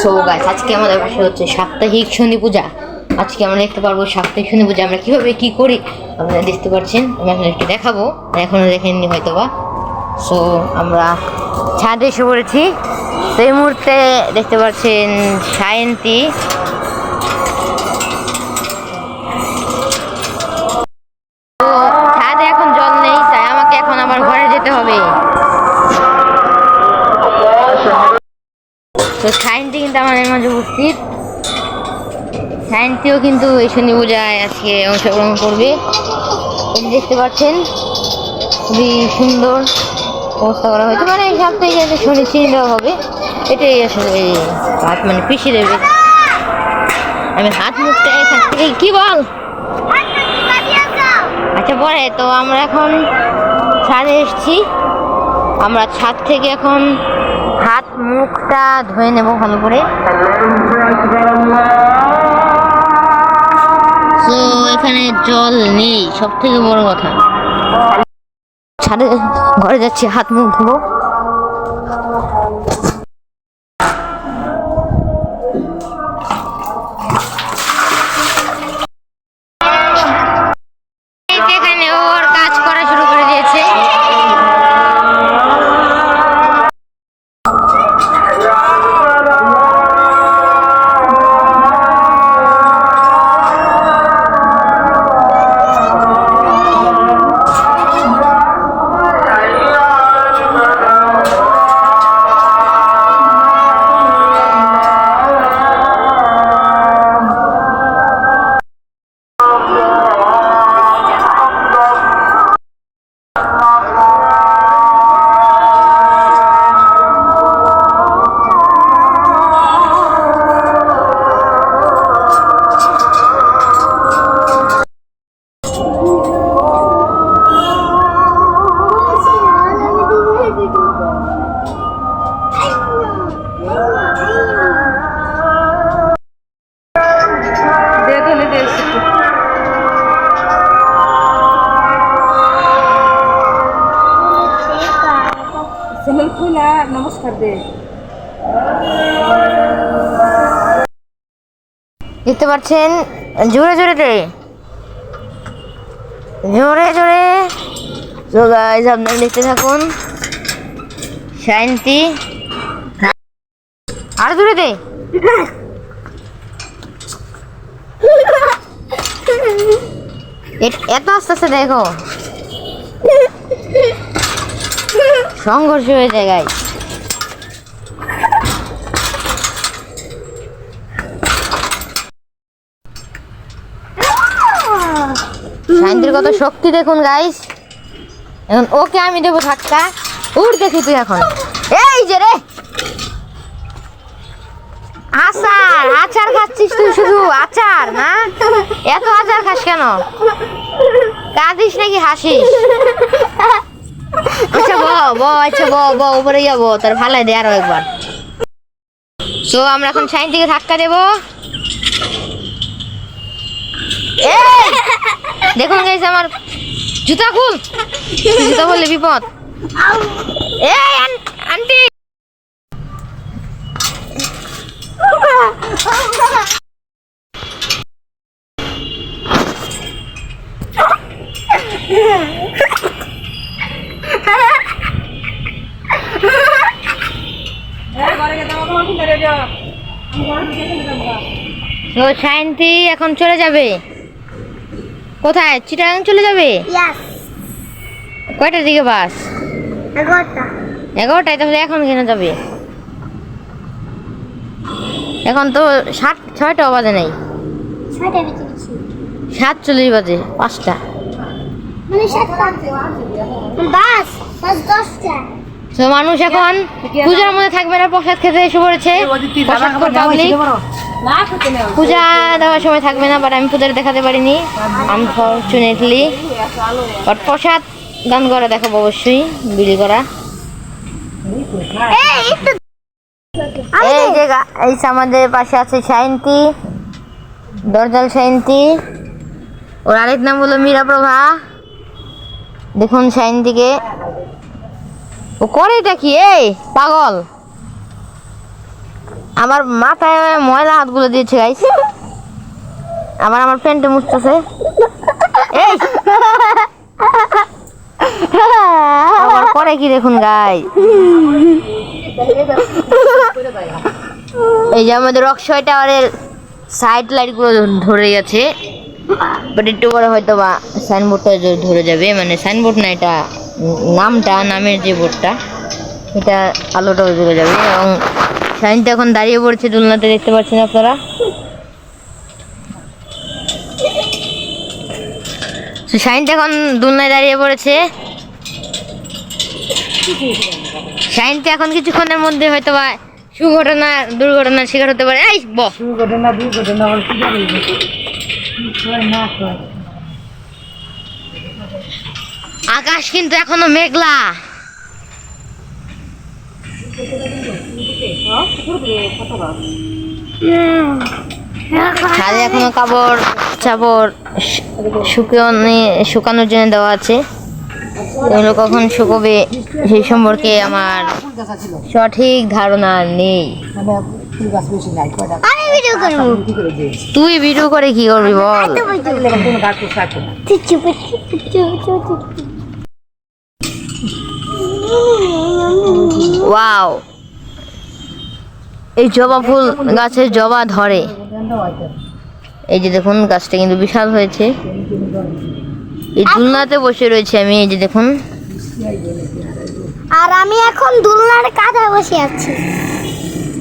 So গাছ আজকে আমাদের পাশে হচ্ছে সাপ্তাহিক শনি পূজা। আজকে আমরা দেখতে পারব সাপ্তাহিক শনি পূজা আমরা কীভাবে কী করি। আপনারা দেখতে পাচ্ছেন আমি আপনাদেরকে দেখাবো। এখনও দেখেননি হয়তো বা সো আমরা ছাদে এসে পড়েছি। তো এই মুহূর্তে দেখতে পাচ্ছেন সায়ন্তী। সায়ন্তীও কিন্তু এই শনি পূজায় আজকে অংশগ্রহণ করবে। দেখতে পাচ্ছেন, খুবই সুন্দর ব্যবস্থা করা হয়েছে। মানে এই সপ্তাহে যাতে শনি চিনি দেওয়া হবে, এটাই আসলে হাত মানে পিছিয়ে দেবে। আমি হাত মুখটা এখান থেকে, কি বল? আচ্ছা পরে তো আমরা এখন ছাদে এসেছি। আমরা ছাদ থেকে এখন হাত মুখটা ধুয়ে নেব ভালো করে। তো এখানে জল নেই সব থেকে বড় কথা। ছাদে ঘরে যাচ্ছি হাত মুখ ধুবো। দেখতে পাচ্ছেন? জোরে জোরে জোরে জোরে। আপনারা দেখতে থাকুন। শান্তি আর জোরে দে। এত আস্তে আস্তে দেখো। সংঘর্ষ হয়ে যায় গাইজ কত শক্তি দেখুন গাইস এখন ওকে আমি দেবো ধাক্কা। উঠ দেখি তুই এখন। এই যে রে। আচার আচার খাচ্ছিস তুই শুধু, আচার, না? এত আচার খাস কেন? কাঁদিস নাকি, হাসিস? আচ্ছা ব ব আচ্ছা ব ব উপরে যাব, তার ভালাই দে আরও একবার। তো আমরা এখন সাইন্টিকে ধাক্কা দেবো। দেখুন গাইস আমার জুতা খুল। জুতা বললে বিপদ। আন্টি। শান্তি এখন চলে যাবে। কোথায়? চিটাগাং চলে যাবে? কয়টার দিকে বাস? এগারোটায়? তাহলে এখন কেন যাবে? এখন তো সাত বাজে নাই। ছয়টা বেজে গেছি সাতচল্লিশ বাজে পাঁচটা। মানে তো মানুষ এখন পূজার মধ্যে থাকবে না প্রসাদ খেতে এসে পড়েছে। প্রসাদ পাবলিক। পূজা দেওয়ার সময় থাকবে না বাট আমি পূজার দেখাতে পারিনি। আনফর্চুনেটলি বাট প্রসাদ দান করা দেখাবো অবশ্যই বিলি করা। এই যে এই আমাদের পাশে আছে সায়ন্তী দরজাল সায়ন্তী ওর আরেক নাম হলো মীরাপ্রভা দেখুন সায়ন্তীকে ও করে এটা কি? এই পাগল। আমার মাথায় ময়লা হাতগুলো দিয়েছে গাইস আবার আমার প্যান্টে মুছতেছে। এই! আবার করে কি দেখুন গাই এই যে আমাদের অক্ষয় টাওয়ারের সাইড লাইটগুলো ধরে গেছে। বাট একটু পরে হয়তো বা সাইনবোর্ডটা ধরে যাবে। মানে সাইনবোর্ড না, এটা নামটা, নামের যে বোর্ডটা এটা আলোটাও ধরে যাবে এবং সাইনটা এখন দাঁড়িয়ে পড়ছে দোলনাতে দেখতে পাচ্ছেন আপনারা। তো শাইনটা এখন দোলনায় দাঁড়িয়ে পড়েছে। শাইনটা এখন কিছুক্ষণের মধ্যে হয়তো বা সুঘটনা দুর্ঘটনার শিকার হতে পারে। এই ব। দুর্ঘটনা দুর্ঘটনা আকাশ কিন্তু এখনও মেঘলা। ছাদে এখনও কাপড় চাপড় শুকানো শুকানোর জন্য দেওয়া আছে এগুলো কখন শুকোবে সেই সম্পর্কে আমার সঠিক ধারণা নেই মানে তুই ভিডিও করে কি করবি বল ওয়াও এই জবা ফুল গাছে জবা ধরে। এই যে দেখুন গাছটা কিন্তু বিশাল হয়েছে। এই দুলনাতে বসে রয়েছে আমি এই যে দেখুন। আর আমি এখন দুলনার কাঁধে বসে আছি।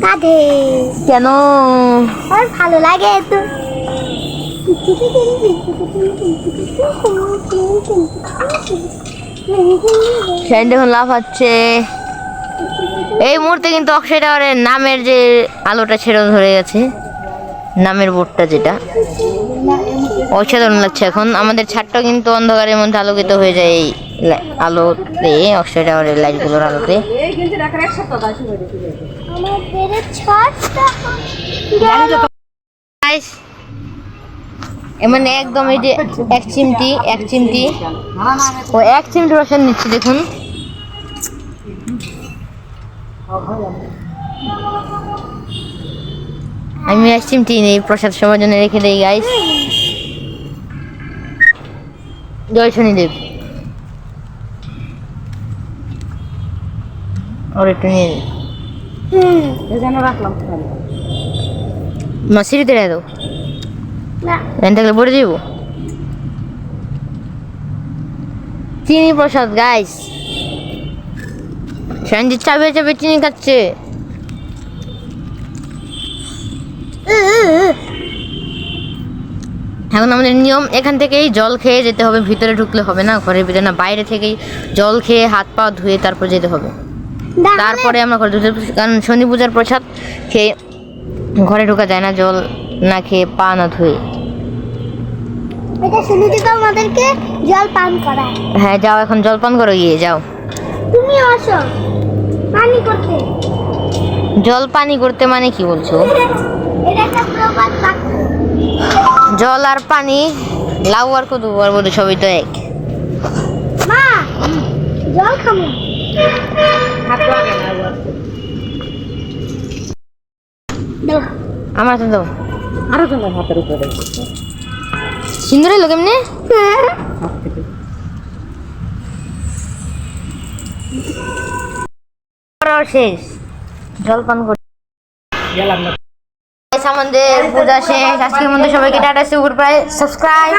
কাঁধে। কেন? আর ভালো লাগে তো। দেখুন লাফাচ্ছে। এই মুহূর্তে কিন্তু অক্ষয় টাওয়ারের নামের যে আলোটা ছেড়ে ধরে গেছে, নামের বোর্ডটা যেটা, অসাধারণ লাগছে এখন। আমাদের ছাদটা কিন্তু অন্ধকারের মধ্যে আলোকিত হয়ে যায় এই আলোতে, অক্ষয় টাওয়ারের লাইটগুলোর আলোতে। মানে একদম এই যে এক চিমটি এক চিমটি। ও এক চিমটি রসন নিচ্ছি দেখুন। আমি চিমটি নেই প্রসাদ সবার জন্য রেখে দেই গাইস জয় শনিদেব। ওর একটু নিয়ে নিই। রাখলাম। সিঁড়িতে রেখে থাকলে পড়ে যাব চিনি প্রসাদ গাইস সঞ্জিত চাবে চাবে চিনি খাচ্ছে এখন আমাদের নিয়ম এখান থেকেই জল খেয়ে যেতে হবে ভিতরে ঢুকলে হবে না ঘরের ভিতরে না বাইরে থেকেই জল খেয়ে হাত পা ধুয়ে তারপর যেতে হবে। তারপরে আমরা ঘরে ঢুকতে কারণ শনি পূজার প্রসাদ খেয়ে ঘরে ঢোকা যায় না জল না খেয়ে পা না ধুয়ে। এটা আমাদেরকে জল পান করায় হ্যাঁ যাও এখন জল পান করো গিয়ে যাও। তুমি আসো। পানি করতে। জল পানি করতে মানে কি বলছো? জল আর পানি লাউ আর কদু আর বোধ সবই তো এক। মা জল খাব। আমার তো দাও। আরও জনের হাতের উপরে। সিন্দুর করাও শেষ। জলপান পান করে আমাদের পূজা শেষ। আজকের মধ্যে সবাইকে টাটা সুগুর প্রায় সাবস্ক্রাইব